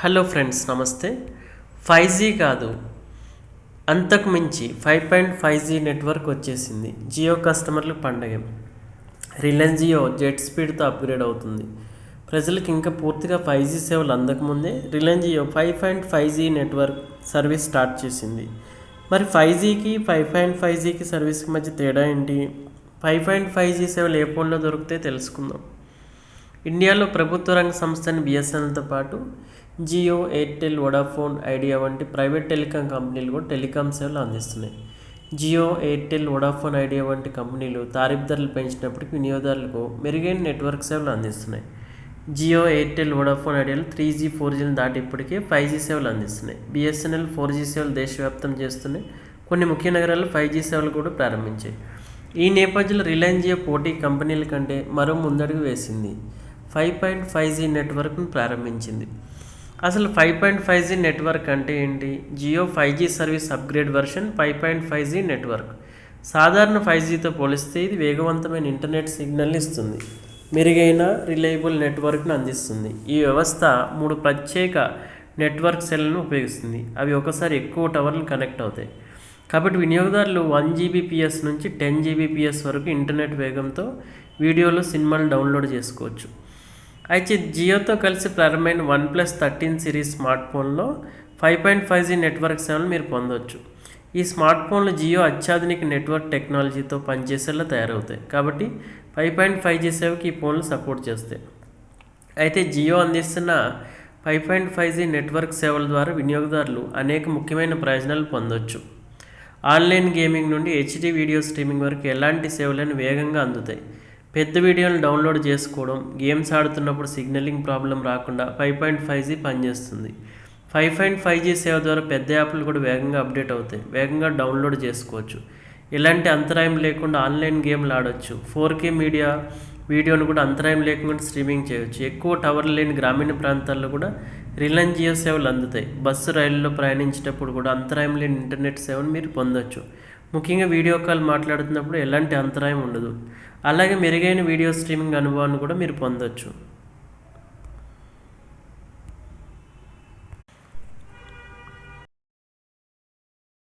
Hello friends నమస్తే. Five G కాదు అంతకు మించి five point five G network వచ్చేసింది. జియో కస్టమర్లు పండగ. రిలయన్స్ జియో జెట్ స్పీడ్తో అప్గ్రేడ్ అవుతుంది. ప్రజలకు ఇంకా పూర్తిగా ఫైవ్ జీ సేవలు అందకముందే Reliance Jio five point five G network service start చేసింది. మరి ఫైవ్ జీకి ఫైవ్ పాయింట్ ఫైవ్ జీకి సర్వీస్కి మధ్య తేడా ఏంటి? ఫైవ్ పాయింట్ ఫైవ్ జీ సేవలు ఏ ఫోన్లో దొరికితే తెలుసుకుందాం. ఇండియాలో ప్రభుత్వ రంగ సంస్థని బిఎస్ఎన్ఎల్తో పాటు జియో ఎయిర్టెల్ వొడాఫోన్ ఐడియా వంటి ప్రైవేట్ టెలికాం కంపెనీలు కూడా టెలికాం సేవలు అందిస్తున్నాయి. జియో ఎయిర్టెల్ వొడాఫోన్ ఐడియా వంటి కంపెనీలు తారీఫ్ ధరలు పెంచినప్పటికీ వినియోగదారులకు మెరుగైన నెట్వర్క్ సేవలు అందిస్తున్నాయి. జియో ఎయిర్టెల్ వొడాఫోన్ ఐడియాలు త్రీ జీ ఫోర్ జీని దాటి ఇప్పటికే ఫైవ్ జీ సేవలు అందిస్తున్నాయి. బిఎస్ఎన్ఎల్ ఫోర్ జీ సేవలు దేశవ్యాప్తం చేస్తున్నాయి. కొన్ని ముఖ్య నగరాల్లో ఫైవ్ జీ సేవలు కూడా ప్రారంభించాయి. ఈ నేపథ్యంలో రిలయన్స్ జియో పోటీ కంపెనీల కంటే మరో ముందడుగు వేసింది. ఫైవ్ పాయింట్ ఫైవ్ జీ నెట్వర్క్ను ప్రారంభించింది. అసలు five point five G network అంటే ఏంటి? Jio five G service upgrade version five point five G network. సాధారణ ఫైవ్ జీతో పోలిస్తే ఇది వేగవంతమైన ఇంటర్నెట్ సిగ్నల్ని ఇస్తుంది. మెరుగైన రిలయబుల్ నెట్వర్క్ను అందిస్తుంది. ఈ వ్యవస్థ మూడు ప్రత్యేక నెట్వర్క్ సెల్లను ఉపయోగిస్తుంది. అవి ఒకసారి ఎక్కువ టవర్లు కనెక్ట్ అవుతాయి. కాబట్టి వినియోగదారులు వన్ జీబీపీఎస్ నుంచి టెన్ జీబీపీఎస్ వరకు ఇంటర్నెట్ వేగంతో వీడియోలు సినిమాలు డౌన్లోడ్ చేసుకోవచ్చు. అయితే జియోతో కలిసి ప్రారంభమైన one plus thirteen series smart ఫోన్లో five point five G network సేవలు మీరు పొందవచ్చు ఈ స్మార్ట్ ఫోన్లు జియో అత్యాధునిక నెట్వర్క్ టెక్నాలజీతో పనిచేసేలా తయారవుతాయి. కాబట్టి ఫైవ్ పాయింట్ ఫైవ్ జీ సేవకి ఈ ఫోన్లు సపోర్ట్ చేస్తాయి. అయితే జియో అందిస్తున్న five point five G network సేవల ద్వారా వినియోగదారులు అనేక ముఖ్యమైన ప్రయోజనాలు పొందవచ్చు ఆన్లైన్ గేమింగ్ నుండి హెచ్డీ వీడియో స్ట్రీమింగ్ వరకు ఎలాంటి సేవలను వేగంగా అందుతాయి? పెద్ద వీడియోలు డౌన్లోడ్ చేసుకోవడం గేమ్స్ ఆడుతున్నప్పుడు సిగ్నలింగ్ ప్రాబ్లం రాకుండా ఫైవ్ పాయింట్ ఫైవ్ జీ పనిచేస్తుంది. ఫైవ్ పాయింట్ ఫైవ్ జీ సేవ ద్వారా పెద్ద యాప్లు కూడా వేగంగా అప్డేట్ అవుతాయి. వేగంగా డౌన్లోడ్ చేసుకోవచ్చు. ఎలాంటి అంతరాయం లేకుండా ఆన్లైన్ గేమ్లు ఆడవచ్చు ఫోర్ కే మీడియా వీడియోను కూడా అంతరాయం లేకుండా స్ట్రీమింగ్ చేయవచ్చు ఎక్కువ టవర్లు లేని గ్రామీణ ప్రాంతాల్లో కూడా రిలయన్స్ జియో సేవలు అందుతాయి. బస్సు రైల్లో ప్రయాణించేటప్పుడు కూడా అంతరాయం లేని ఇంటర్నెట్ సేవను మీరు పొందొచ్చు. ముఖ్యంగా వీడియో కాల్ మాట్లాడుతున్నప్పుడు ఎలాంటి అంతరాయం ఉండదు. అలాగే మెరుగైన వీడియో స్ట్రీమింగ్ అనుభవాన్ని కూడా మీరు పొందొచ్చు.